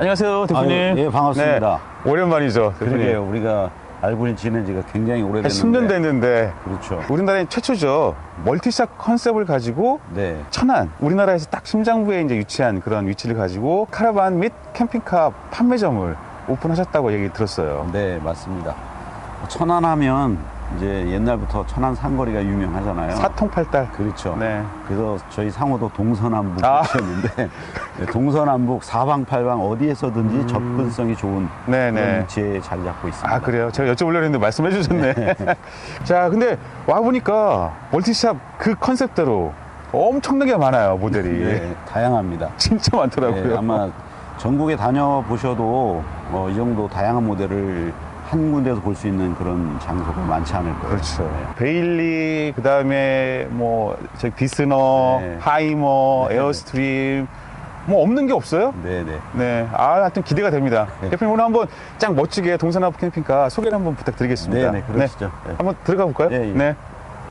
안녕하세요, 대표님. 아유, 예, 반갑습니다. 네, 오랜만이죠, 대표님. 그러게요. 우리가 알고 지낸 지가 굉장히 한 오래됐는데. 10년 됐는데 그렇죠. 우리나라에 최초죠. 멀티샵 컨셉을 가지고 네. 천안, 우리나라에서 딱 심장부에 이제 위치한 그런 위치를 가지고 카라반 및 캠핑카 판매점을 오픈하셨다고 얘기 들었어요. 네, 맞습니다. 천안 하면 이제 옛날부터 천안 산거리가 유명하잖아요. 사통팔달. 그렇죠. 네. 그래서 저희 상호도 동서남북 아. 붙였는데 동서남북 사방팔방 어디에서든지 접근성이 좋은 네, 그런 네. 위치에 자리 잡고 있습니다. 아, 그래요? 제가 여쭤보려고 했는데 말씀해 주셨네. 자, 근데 와 보니까 멀티샵 그 컨셉대로 엄청나게 많아요, 모델이. 네, 다양합니다. 진짜 많더라고요. 네, 아마 전국에 다녀보셔도 어, 이 정도 다양한 모델을 한 군데서 볼 수 있는 그런 장소가 많지 않을 거예요. 그렇죠. 네. 베일리, 그 다음에 뭐, 저 디스너, 네. 하이머, 네. 에어스트림, 뭐 없는 게 없어요? 네, 네. 네. 아, 하여튼 기대가 됩니다. 네. 대표님 오늘 한번 짱 멋지게 동서나무 캠핑카 소개를 한번 부탁드리겠습니다. 네, 네, 그러시죠. 네. 한번 들어가 볼까요? 네, 예. 네.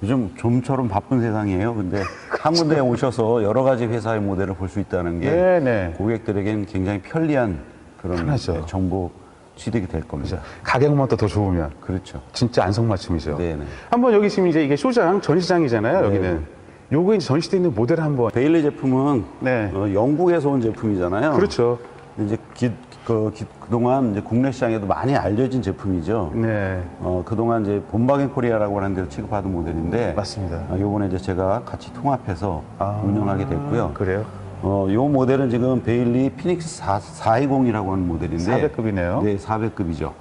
요즘 좀처럼 바쁜 세상이에요. 근데 한 군데에 오셔서 여러 가지 회사의 모델을 볼 수 있다는 게 네, 네. 고객들에게는 굉장히 편리한 그런 편하죠. 네, 정보 취득이 될 겁니다. 가격만 또 더 좋으면 그렇죠. 진짜 안성맞춤이죠. 네, 네. 한번 여기 지금 이제 이게 쇼장 전시장이잖아요. 여기는. 네. 요거 이제 전시돼 있는 모델 한번. 베일리 제품은 네. 어, 영국에서 온 제품이잖아요. 그렇죠. 이제 기, 그, 기- 그동안 이제 국내 시장에도 많이 알려진 제품이죠. 네. 어, 그동안 이제 본바겐 코리아라고 하는 데서 취급하던 모델인데. 맞습니다. 어, 요번에 이제 제가 같이 통합해서 아. 운영하게 됐고요. 그래요? 어, 요 모델은 지금 베일리 피닉스 4, 420이라고 하는 모델인데. 400급이네요. 네, 400급이죠.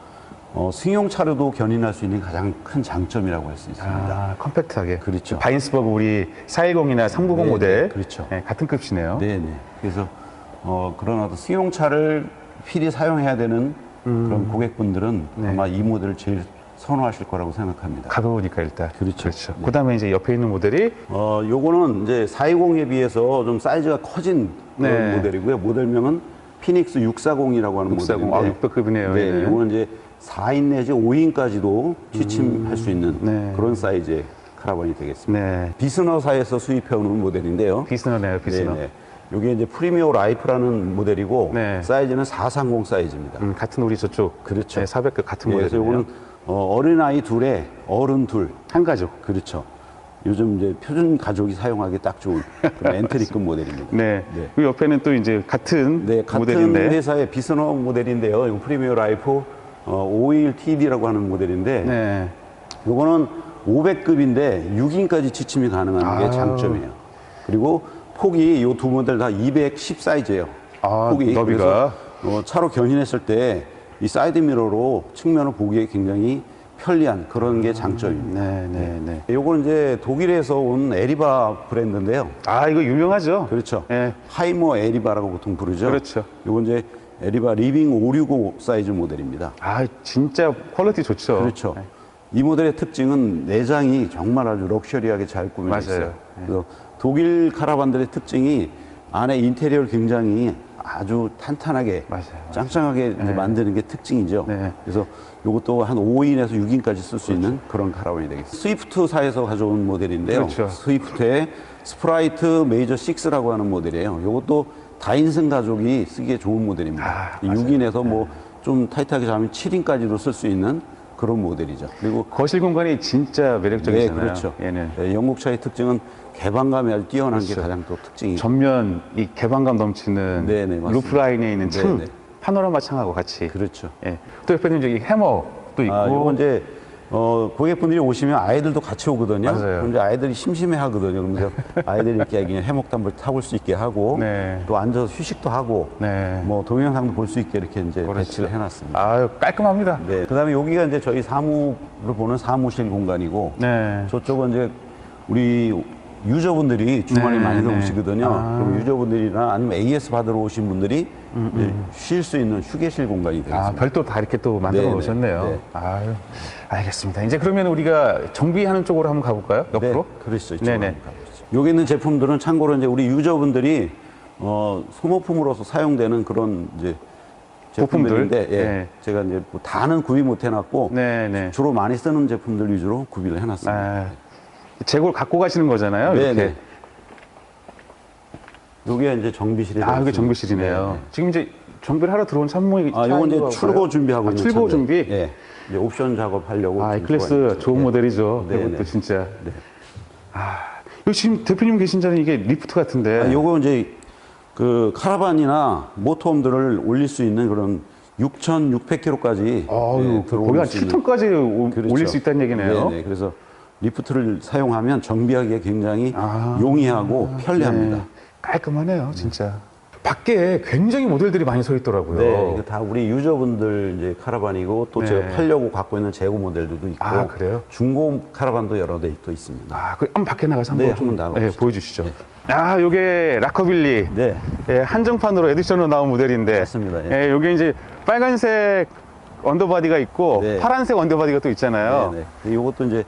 어, 승용차로도 견인할 수 있는 가장 큰 장점이라고 할 수 있습니다. 아, 컴팩트하게. 그렇죠. 바인스버그 우리 410이나 390 네, 모델. 네, 그렇죠. 네, 같은 급이네요. 네네. 그래서 어, 그런 어떤 승용차를 필히 사용해야 되는 그런 고객분들은 음. 네. 아마 이 모델을 제일 선호하실 거라고 생각합니다. 가벼우니까 일단. 그렇죠. 네. 그 다음에 이제 옆에 있는 모델이 어, 요거는 이제 420에 비해서 좀 사이즈가 커진 그런 네. 모델이고요. 모델명은 피닉스 640이라고 하는 640. 모델인데. 아, 600급이네요. 네, 얘는. 요거는 이제 4인 내지 5인까지도 취침할 수 있는 네. 그런 사이즈의 카라반이 되겠습니다. 네. 비스너사에서 수입해오는 모델인데요. 비스너네요, 비스너. 네 네. 이게 이제 프리미어 라이프라는 모델이고 네. 사이즈는 430 사이즈입니다. 음, 같은 우리 저쪽. 그렇죠. 네, 400급 같은 예, 그래서 모델이네요. 이거는 어, 어린아이 둘에 어른 둘. 한 가족. 그렇죠. 요즘 이제 표준 가족이 사용하기 딱 좋은 그런 엔트리급 모델입니다. 네. 네. 그 옆에는 또 이제 같은 네, 같은 모델인데. 회사의 비스너 모델인데요. 이거 프리미어 라이프 어, 521TD라고 하는 모델인데 네. 요거는 500급인데 6인까지 지침이 가능한 게 아. 장점이에요. 그리고 폭이 요 두 모델 다 210 사이즈예요. 아, 폭이 너비가. 그래서 어, 차로 견인했을 때 이 사이드 미러로 측면을 보기에 굉장히 편리한 그런 게 장점입니다. 네, 네, 네. 요건 이제 독일에서 온 에리바 브랜드인데요. 아, 이거 유명하죠? 그렇죠. 네. 하이머 에리바라고 보통 부르죠. 그렇죠. 요건 이제 에리바 리빙 565 사이즈 모델입니다. 아, 진짜 퀄리티 좋죠. 그렇죠. 이 모델의 특징은 내장이 정말 아주 럭셔리하게 잘 꾸며져. 있어요. 네. 그래서 독일 카라반들의 특징이 안에 인테리어를 굉장히 아주 탄탄하게 맞아요. 짱짱하게 이제 만드는 게 특징이죠. 네. 그래서 이것도 한 5인에서 6인까지 쓸 수 있는 그런 카라반이 되겠습니다. 스위프트사에서 가져온 모델인데요. 그렇죠. 스위프트의 스프라이트 메이저 6라고 하는 모델이에요. 이것도 다인승 가족이 쓰기에 좋은 모델입니다. 아, 맞아요. 6인에서 뭐좀 타이트하게 잡으면 7인까지도 쓸 수 있는 그런 모델이죠. 그리고 거실 공간이 진짜 네, 매력적이잖아요. 그렇죠. 얘는 네, 영국차의 특징은 개방감이 아주 뛰어난 게 그렇죠. 가장 또 특징이죠. 전면 이 개방감 넘치는 네, 네, 맞습니다. 루프 라인에 있는 창, 네, 네. 파노라마 창하고 같이. 그렇죠. 예. 또 옆에는 저기 해머도 있고. 아, 이건 이제 어, 고객분들이 오시면 아이들도 같이 오거든요. 맞아요. 이제 아이들이 심심해 하거든요. 그러면서 아이들이 이렇게 그냥 한번 타볼 수 있게 하고 네. 또 앉아서 휴식도 하고 네. 뭐 동영상도 볼 수 있게 이렇게 이제 그렇죠. 배치를 해놨습니다. 아유 깔끔합니다. 네. 그 다음에 여기가 이제 저희 사무를 보는 사무실 공간이고 네. 저쪽은 이제 우리 유저분들이 주말에 네, 많이들 네. 오시거든요. 아. 음, 그럼 유저분들이나 아니면 AS 받으러 오신 분들이 쉴 수 있는 휴게실 공간이 아, 되겠습니다. 별도 다 이렇게 또 만들어 네, 네. 놓으셨네요. 네. 아유, 알겠습니다. 이제 그러면 우리가 정비하는 쪽으로 한번 가볼까요? 옆으로? 네, 그러시죠. 네네. 여기 있는 제품들은 참고로 이제 우리 유저분들이 어, 소모품으로서 사용되는 그런 이제 부품들? 제품들인데 예, 네. 제가 이제 뭐 다는 구비 못 해놨고 네, 네. 주로 많이 쓰는 제품들 위주로 구비를 해놨습니다. 아, 재고를 갖고 가시는 거잖아요. 네, 이렇게. 네. 여기가 이제 정비실이 아, 이게. 정비실이네요. 네, 네. 지금 이제 정비를 하러 들어온 참모이 아, 요건 이제 출고. 준비하고 아, 있는 출고 준비. 예. 이제 옵션 작업하려고. 아, 있죠. 좋은 예. 모델이죠. 네, 이것도 네. 진짜. 네. 아, 여기 지금 대표님 계신 자리는 이게 리프트 같은데. 아, 요거 이제 그 카라반이나 모터홈들을 올릴 수 있는 그런 6,600kg까지 아유, 거기 한 7톤까지 올릴 수 있다는 얘기네요. 네, 그래서 리프트를 사용하면 정비하기에 굉장히 아. 용이하고 편리합니다. 네. 깔끔하네요, 진짜. 밖에 굉장히 모델들이 많이 서 있더라고요. 네, 이게 다 우리 유저분들 이제 카라반이고 또 네. 제가 팔려고 갖고 있는 재고 모델들도 있고 아, 그래요? 중고 카라반도 여러 대 또 있습니다. 아, 그 한번 밖에 나가서 한번 네, 좀 한번 나가 네. 보여주시죠. 아, 요게 라커빌리. 네, 예, 한정판으로 에디션으로 나온 모델인데. 맞습니다. 예. 예, 요게 이제 빨간색 언더바디가 있고 네. 파란색 언더바디가 또 있잖아요. 네, 네. 이것도 이제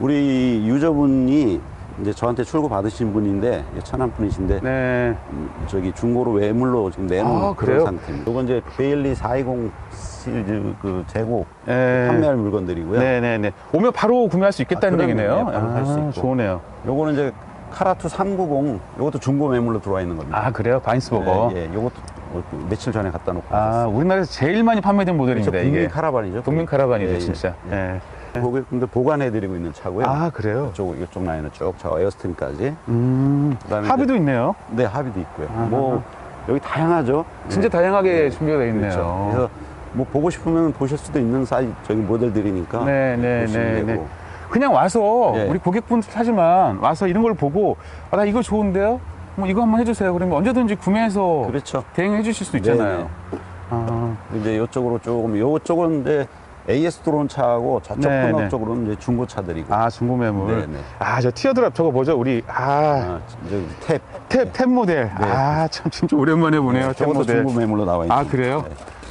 우리 유저분이 이제 저한테 출고 받으신 분인데 천안 분이신데 네. 음, 저기 중고로 외물로 지금 내놓은 아, 그런? 상태입니다. 이건 이제 베일리 420 시리즈 그 재고 예. 판매할 물건들이고요. 네네네. 오면 바로 구매할 수 있겠다는 아. 얘기네요. 네, 바로 살수 있고. 좋으네요. 요거는 이제 카라투 390 요것도 중고 매물로 들어와 있는 겁니다. 아, 그래요? 바인스버거. 예, 예, 요것도 어, 며칠 전에 갖다 놓고 아, 왔어요. 우리나라에서 제일 많이 판매된 모델입니다. 국민 이게. 카라반이죠. 국민 카라반이죠, 예, 예. 진짜. 예. 고객분들 보관해드리고 있는 차고요. 아, 그래요? 이쪽, 이쪽 라인은 쭉, 저 에어스팀까지. 음, 그다음에 합의도 있네요. 네, 합의도 있고요. 아하. 뭐, 여기 다양하죠. 진짜 네. 다양하게 준비가 되어 있네요. 그렇죠. 그래서 뭐 보고 싶으면 보실 수도 있는 사이 저기 모델들이니까 네, 네, 네, 되고. 네. 그냥 와서 예. 우리 고객분들 하지만 와서 이런 걸 보고 아, 나 이거 좋은데요? 뭐 이거 한번 해주세요. 그러면 언제든지 구매해서 그렇죠. 대행해 주실 수 있잖아요. 네, 아, 이제 이쪽으로 조금 요쪽은 이제 AS 들어온 차하고 저쪽 네, 코너 네. 쪽으로는 이제 중고 차들이고 아 중고 매물. 네, 네. 아, 저 티어드랍 저거 뭐죠? 우리 아, 아, 이제 탭 탭, 탭 모델. 아, 참 진짜 오랜만에 보네요. 탭 저것도 모델. 중고 매물로 나와 있는 아, 그래요?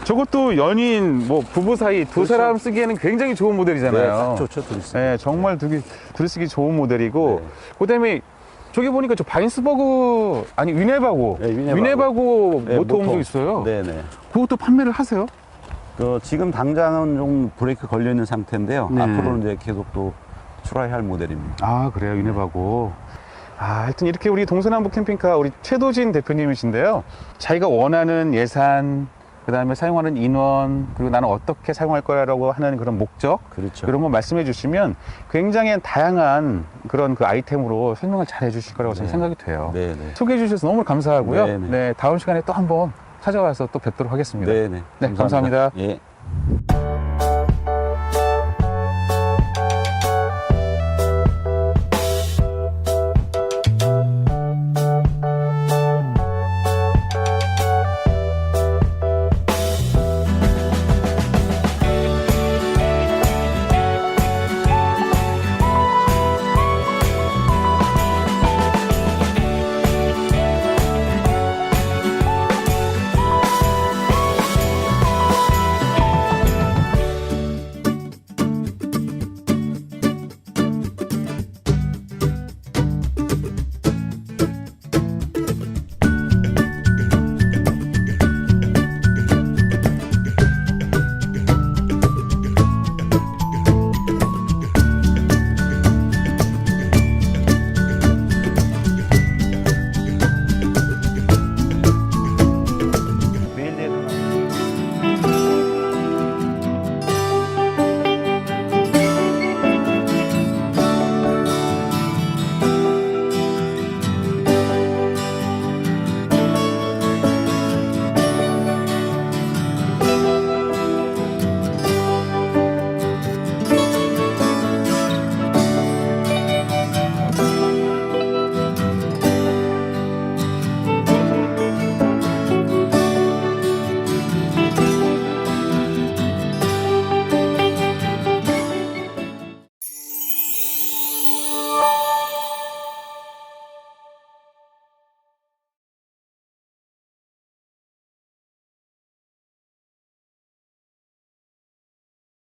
저것도 연인, 뭐 부부 사이 두 그렇죠. 사람 쓰기에는 굉장히 좋은 모델이잖아요. 네, 딱 좋죠 둘이 네, 정말 두기, 들으시기 좋은 모델이고, 네. 그 다음에 저기 보니까 저 바인스버그, 아니, 위네바고, 네, 위네바고. 위네바고 네, 모터홈도 모터. 있어요. 네네. 그것도 판매를 하세요? 그 지금 당장은 좀 브레이크 걸려 있는 상태인데요. 네. 앞으로는 이제 계속 또 출하할 모델입니다. 아, 그래요, 위네바고. 아, 하여튼 이렇게 우리 동서남북 캠핑카 우리 최도진 대표님이신데요. 자기가 원하는 예산, 그 다음에 사용하는 인원, 그리고 나는 어떻게 사용할 거야라고 하는 그런 목적, 그렇죠. 그런 거 말씀해 주시면 굉장히 다양한 그런 그 아이템으로 설명을 잘 해주실 거라고 저는 네. 생각이 돼요. 네 네. 소개해 주셔서 너무 감사하고요. 네, 네. 네, 다음 시간에 또 한번 찾아와서 또 뵙도록 하겠습니다. 네네. 감사합니다. 감사합니다. 예.